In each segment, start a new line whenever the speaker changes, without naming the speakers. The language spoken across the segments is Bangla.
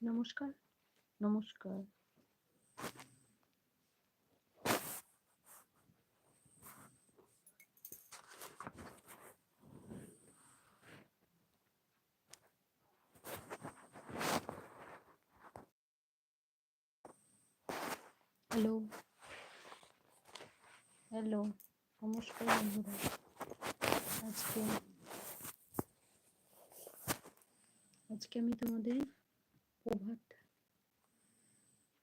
নমস্কার নমস্কার হ্যালো হ্যালো নমস্কার বন্ধুরা আজকে আজকে আমি তোমাদের প্রভাত।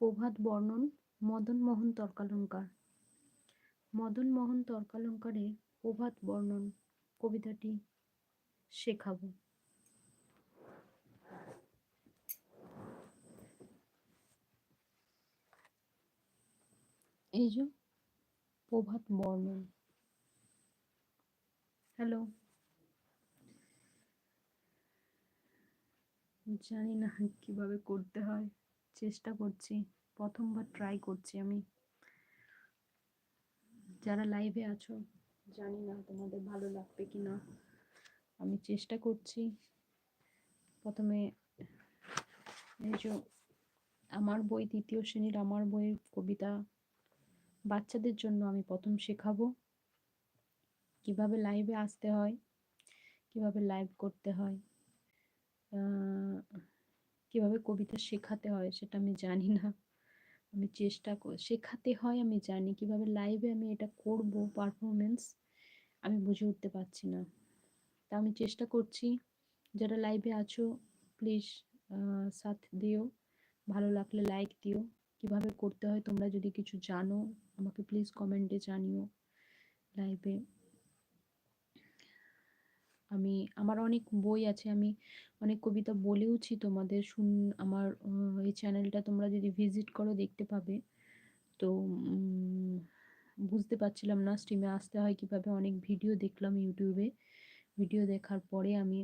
প্রভাত বর্ণন মদন মোহন তর্কালঙ্কার। মদন মোহন তর্কালঙ্কারে প্রভাত বর্ণন কবিতাটি শেখাবো। এই যে প্রভাত বর্ণন। হ্যালো। জানি না কীভাবে করতে হয়। চেষ্টা করছি, প্রথমবার ট্রাই করছি আমি। যারা লাইভে আছো, জানি না তোমাদের ভালো লাগবে কি না আমি চেষ্টা করছি। প্রথমে এই যে আমার বই, দ্বিতীয় শ্রেণির আমার বইয়ের কবিতা বাচ্চাদের জন্য আমি প্রথম শেখাবো। কীভাবে লাইভে আসতে হয়, কীভাবে লাইভ করতে হয়। কীভাবে কবিতা শেখাতে হয় সেটা আমি জানি না। আমি চেষ্টা শেখাতে হয় আমি জানি, কীভাবে লাইভে আমি এটা করব পারফরমেন্স আমি বুঝে উঠতে পারছি না। তা আমি চেষ্টা করছি, যারা লাইভে আছো প্লিজ সাথ দিও। ভালো লাগলে লাইক দিও। কীভাবে করতে হয় তোমরা যদি কিছু জানো, আমাকে প্লিজ কমেন্টে জানিও। লাইভে আমি, আমার অনেক বই আছে, আমি অনেক কবিতা বলেওছি তোমাদের, শুন, আমার এই চ্যানেলটা তোমরা যদি ভিজিট করো দেখতে পাবে। তো বুঝতে পারছিলাম না স্ট্রিমে আসতে হয় কীভাবে, অনেক ভিডিও দেখলাম ইউটিউবে ভিডিও দেখার পরে আমি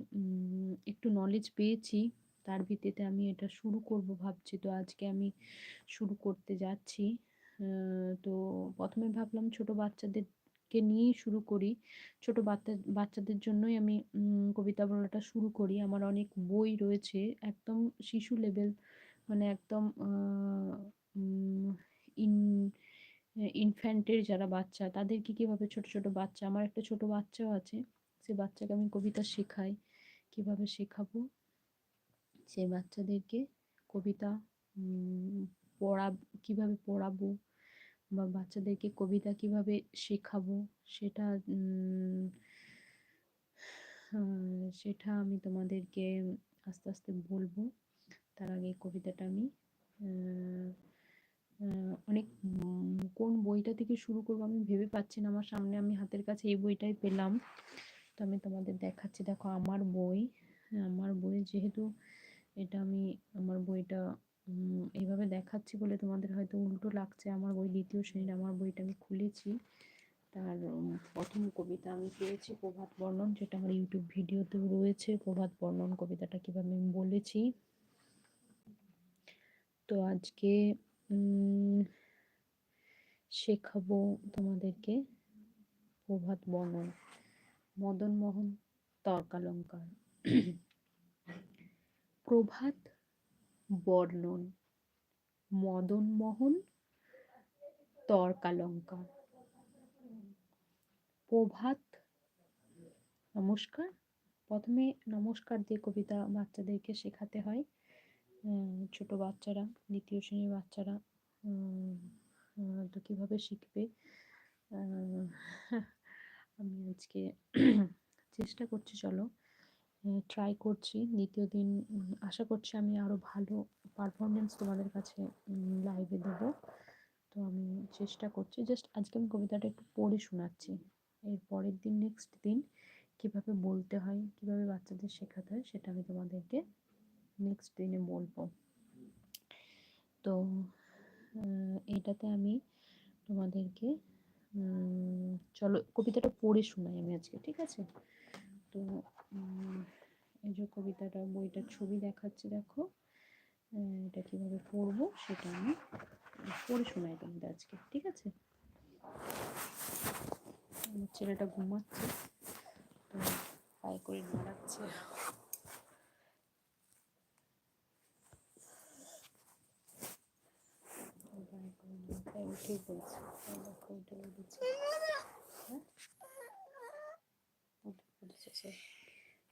একটু নলেজ পেয়েছি, তার ভিত্তিতে আমি এটা শুরু করব ভাবছি। তো আজকে আমি শুরু করতে যাচ্ছি। তো প্রথমে ভাবলাম ছোট বাচ্চাদেরকে নিয়েই শুরু করি। ছোট বাচ্চা, বাচ্চাদের জন্যই আমি কবিতা বলাটা শুরু করি। আমার অনেক বই রয়েছে, একদম শিশু লেভেল মানে একদম ইন ইনফ্যান্টের যারা বাচ্চা, তাদেরকে কীভাবে ছোট ছোট বাচ্চা, আমার একটা ছোট বাচ্চাও আছে, সে বাচ্চাকে আমি কবিতা শেখাই। কীভাবে শেখাবো? সেই বাচ্চাদেরকে কবিতা পড়া, কীভাবে পড়াবো? বা বাচ্চাদেরকে কবিতা কীভাবে শেখাবো সেটা সেটা আমি তোমাদেরকে আস্তে আস্তে বলব। তার আগে কবিতাটা আমি অনেক কোন বইটা থেকে শুরু করব আমি ভেবে পাচ্ছি না। আমার সামনে আমি হাতের কাছে এই বইটাই পেলাম। তো আমি তোমাদের দেখাচ্ছি। দেখো, আমার বই আমার বই যেহেতু এটা আমি, আমার বইটা এইভাবে দেখাচ্ছি বলে তোমাদের হয়তো উল্টো লাগছে। আমার বই দ্বিতীয় শ্রেণির, আমার বইটা আমি খুলেছি। তার প্রথম কবিতা আমি পেয়েছি প্রভাত বর্ণন, যেটা আমার ইউটিউব ভিডিওতেও রয়েছে। প্রভাত বর্ণন কবিতাটা কীভাবে আমি বলেছি। তো আজকে শেখাবো তোমাদেরকে প্রভাত বর্ণন। মদন মোহন তর্কালঙ্কার। প্রভাত বর্ণন। মদনমোহন, তর্কালঙ্কার। প্রভাত, নমস্কার। প্রথমে নমস্কার দিয়ে কবিতা বাচ্চাদেরকে শেখাতে হয়। ছোট বাচ্চারা, দ্বিতীয় শ্রেণির বাচ্চারা তো কীভাবে শিখবে? আমি আজকে চেষ্টা করছি, চলো। ট্রাই করছি। দ্বিতীয় দিন আশা করছি আমি আরও ভালো পারফরমেন্স তোমাদের কাছে লাইভে দেবো। তো আমি চেষ্টা করছি। জাস্ট আজকে আমি কবিতাটা একটু পড়ে শোনাচ্ছি। এর পরের দিন নেক্সট দিন কীভাবে বলতে হয়, কীভাবে বাচ্চাদের শেখাতে হয়, সেটা আমি তোমাদেরকে নেক্সট দিনে বলব। তো এটাতে আমি তোমাদেরকে চলো কবিতাটা পড়ে শোনাই আমি আজকে, ঠিক আছে? তো এই যে কবিতাটা, বইটার ছবি দেখাচ্ছে, দেখো। এটা কীভাবে পড়ব সেটা আমি পড়ে শোনাই তোমাদের আজকে, ঠিক আছে? আমার ছেলেটা ঘুমাচ্ছে, তো পায়ে করে নাড়াচ্ছে উঠে বলছে দেখো বলছে হ্যাঁ?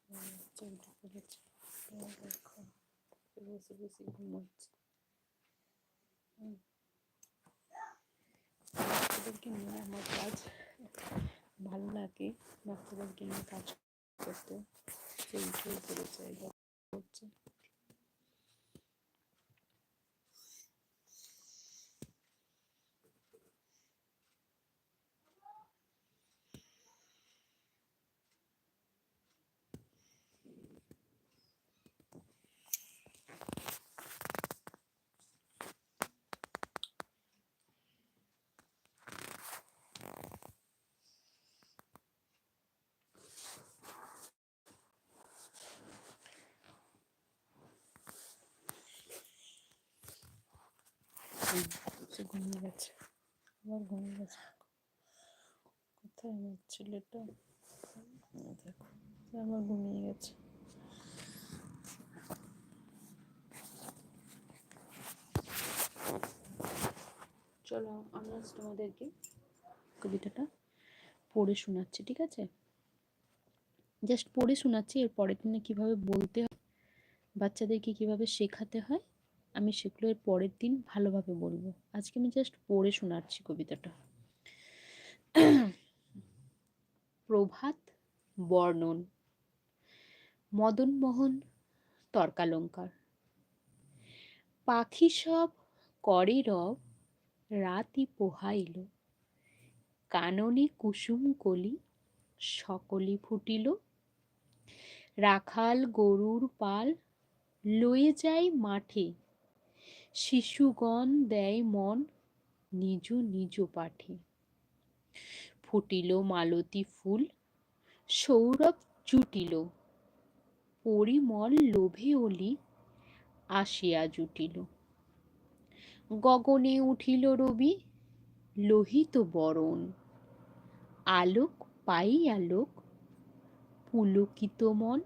বাচ্চা উঠে পড়েছে। দেখো। নিয়ে আমার কাজ ভালো লাগে। বাচ্চাদেরকে নিয়ে কাজ করতে। সেই করছে। ঘুমিয়ে গেছে। আবার ঘুমিয়ে গেছে। কোথায় আমার ছেলেটা? দেখো আবার ঘুমিয়ে গেছে। চলো, আমরা তোমাদেরকে কবিতাটা পড়ে শোনাচ্ছি, ঠিক আছে? জাস্ট পড়ে শোনাচ্ছি এর পরের দিনে কীভাবে বলতে হয়, বাচ্চাদেরকে কীভাবে শেখাতে হয় আমি সেগুলো এর পরের দিন ভালোভাবে বলব। আজকে আমি জাস্ট পড়ে শোনাচ্ছি কবিতাটা। প্রভাত, বর্ণন, মদনমোহন, তর্কালঙ্কার। পাখি সব করে রব রাতি পোহাইল। কাননে কুসুম কলি, সকলি ফুটিল। রাখাল গরুর পাল, লয়ে যায় মাঠে শিশুগণ দেয় মন নিজ নিজ পাঠে। ফুটিল মালতী ফুল, সৌরভ জুটিল, পরিমল লোভে অলি আসিয়া জুটিল। গগনে উঠিল রবি লোহিত বরণ, আলোক পাই আলোক পুলকিত মন।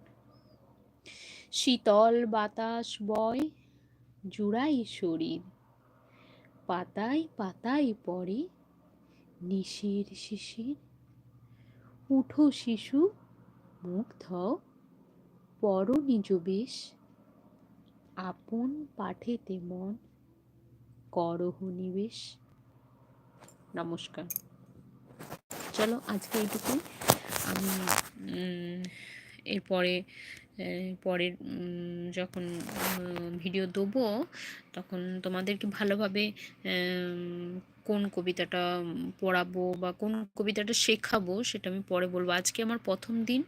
শীতল বাতাস বয় জুড়াই শরীর। পাতায় পাতায় পড়ে নিশির শিশির। উঠো শিশু মুগ্ধ পর নিজ বেশ। আপন পাঠেতে মন, করহ নিবেশ। নমস্কার। চলো আজকে এইটুকুই। আমি এরপরে পরের যখন ভিডিও দেবো, তখন তোমাদেরকে ভালোভাবে কোন কবিতাটা পড়াবো বা কোন কবিতাটা শেখাবো সেটা আমি পরে বলব। আজকে আমার প্রথম দিন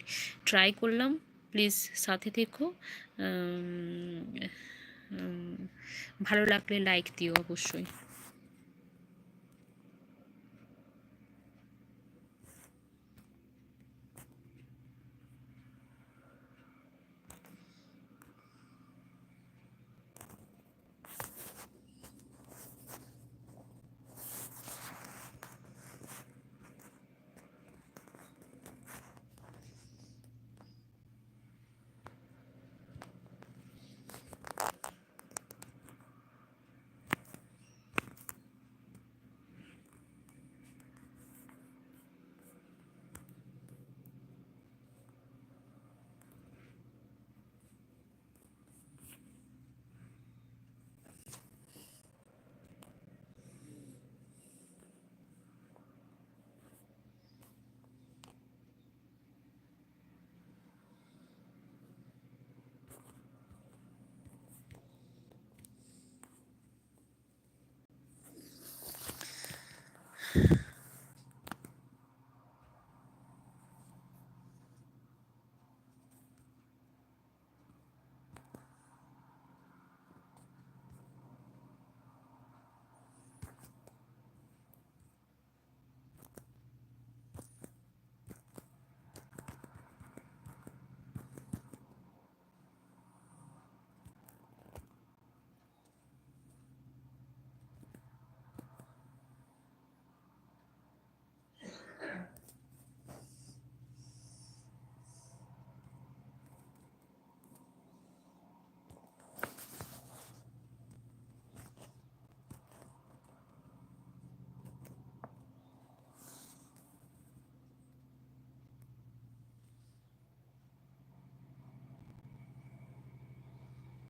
ট্রাই করলাম প্লিজ সাথে থেকো ভালো লাগলে লাইক দিও অবশ্যই।